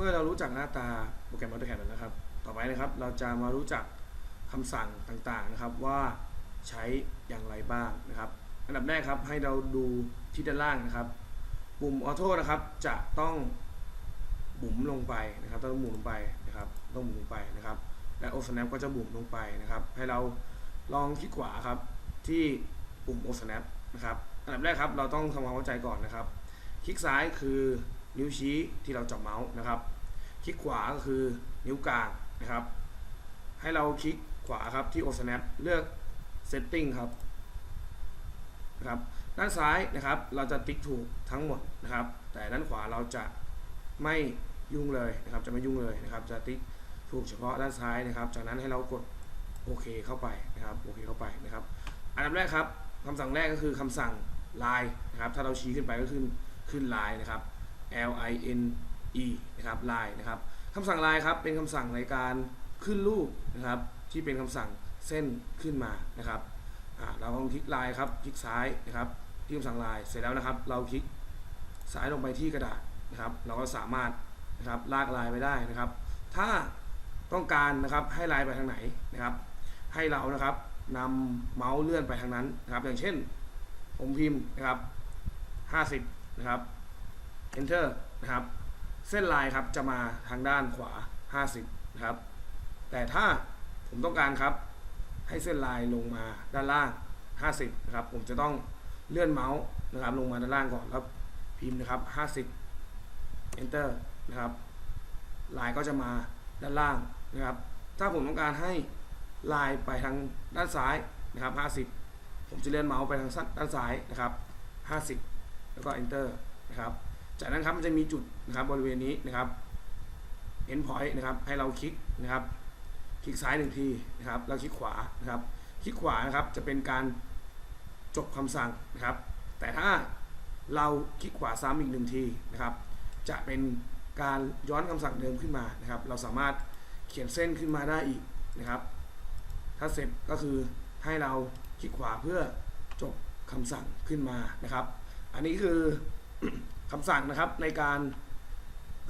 มื่อเรารู้จักหน้าตาโปรแกรม AutoCAD แล้วนะครับ ต่อไปนะครับเราจะมารู้จักคำสั่งต่างๆนะครับว่าใช้อย่างไรบ้างนะครับ อันดับแรกครับให้เราดูที่ด้านล่างนะครับ ปุ่มออโต้นะครับจะต้องบุ๋มลงไปนะครับ ต้องหมุนลงไปนะครับ ต้องหมุนลงไปนะครับ และ o snap ก็จะบุ๋มลงไปนะครับ ให้เราลองคลิกขวาครับที่ปุ่ม o snap นะครับ อันดับแรกครับเราต้องทำความเข้าใจก่อนนะครับ คลิกซ้ายคือนิ้วชี้ที่เราจับเมาส์นะครับ คลิกขวาก็คือนิ้วกลางนะครับ ให้เราคลิกขวาครับที่ o snap เลือก setting ครับนะครับ ด้านซ้ายนะครับ เราจะติ๊กถูกทั้งหมดนะครับ แต่ด้านขวาเราจะไม่ยุ่งเลยนะครับ จะไม่ยุ่งเลยนะครับ จะติ๊กถูกเฉพาะด้านซ้ายนะครับ จากนั้นให้เรากดโอเคเข้าไปนะครับ โอเคเข้าไปนะครับ อันดับแรกครับคำสั่งแรกก็คือคำสั่ง line นะครับ ถ้าเราชี้ขึ้นไปก็ขึ้นขึ้น line นะครับ L I N E นะครับ line นะครับคำสั่ง line ครับเป็นคำสั่งในการขึ้นรูปนะครับ ที่เป็นคำสั่งเส้นขึ้นมานะครับเราลองคลิก line ครับคลิกซ้ายนะครับ ที่คำสั่ง line เสร็จแล้วนะครับ เราคลิกซ้ายลงไปที่กระดาษนะครับ เราก็สามารถนะครับลากลายไปได้นะครับ ถ้าต้องการนะครับให้ลายไปทางไหนนะครับ ให้เรานะครับนำเมาส์เลื่อนไปทางนั้นนะครับ อย่างเช่นผมพิมพ์นะครับ 50 นะครับ enter นะครับ เส้นลายครับจะมาทางด้านขวา 50นะครับ แต่ถ้าผมต้องการครับ ให้เส้นลายลงมาด้านล่าง 50นะครับ ผมจะต้องเลื่อนเมาส์นะครับ ลงมาด้านล่างก่อนแล้วพิมพ์นะครับ 50 enter นะครับลายก็จะมาด้านล่างนะครับ ถ้าผมต้องการให้ลายไปทางด้านซ้ายนะครับ 50 ผมจะเลื่อนเมาส์ไปทางด้านซ้ายนะครับ 50 แล้วก็ enter นะครับ จากนั้นครับมันจะมีจุดนะครับบริเวณนี้นะครับ end point นะครับให้เราคลิกนะครับ คลิกซ้ายหนึ่งทีนะครับแล้วคลิกขวานะครับ คลิกขวานะครับจะเป็นการจบคำสั่งนะครับ แต่ถ้าเราคลิกขวาซ้ำอีกหนึ่งทีนะครับ จะเป็นการย้อนคำสั่งเดิมขึ้นมานะครับ เราสามารถเขียนเส้นขึ้นมาได้อีกนะครับ ถ้าเสร็จก็คือให้เราคลิกขวาเพื่อจบคำสั่งขึ้นมานะครับ อันนี้คือ คำสั่งนะครับในการ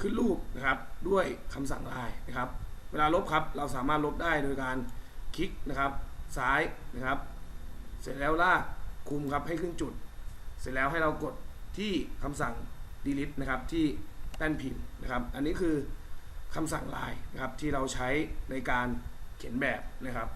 ขึ้นรูปนะครับด้วยคำสั่งลายนะครับ เวลาลบครับเราสามารถลบได้โดยการคลิกนะครับซ้ายนะครับ เสร็จแล้วลากคุมครับให้ขึ้นจุด เสร็จแล้วให้เรากดที่คำสั่ง delete นะครับที่แป้นพิมพ์นะครับ อันนี้คือคำสั่งลายนะครับที่เราใช้ในการเขียนแบบนะครับ